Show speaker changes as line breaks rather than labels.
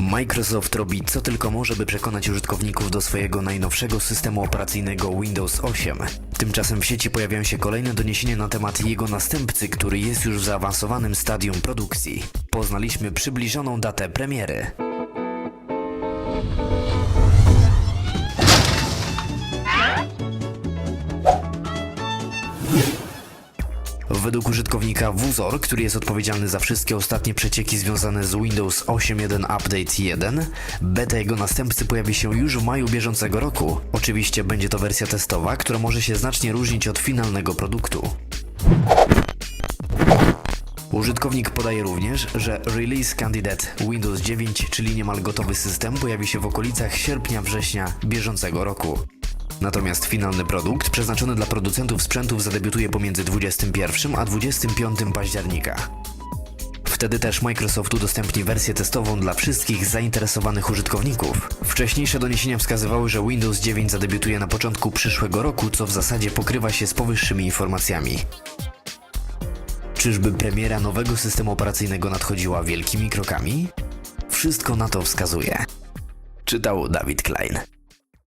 Microsoft robi co tylko może, by przekonać użytkowników do swojego najnowszego systemu operacyjnego Windows 8. Tymczasem w sieci pojawiają się kolejne doniesienia na temat jego następcy, który jest już w zaawansowanym stadium produkcji. Poznaliśmy przybliżoną datę premiery. Według użytkownika Wuzor, który jest odpowiedzialny za wszystkie ostatnie przecieki związane z Windows 8.1 Update 1, beta jego następcy pojawi się już w maju bieżącego roku. Oczywiście będzie to wersja testowa, która może się znacznie różnić od finalnego produktu. Użytkownik podaje również, że Release Candidate Windows 9, czyli niemal gotowy system, pojawi się w okolicach sierpnia-września bieżącego roku. Natomiast finalny produkt, przeznaczony dla producentów sprzętów, zadebiutuje pomiędzy 21 a 25 października. Wtedy też Microsoft udostępni wersję testową dla wszystkich zainteresowanych użytkowników. Wcześniejsze doniesienia wskazywały, że Windows 9 zadebiutuje na początku przyszłego roku, co w zasadzie pokrywa się z powyższymi informacjami. Czyżby premiera nowego systemu operacyjnego nadchodziła wielkimi krokami? Wszystko na to wskazuje. Czytał Dawid Klein.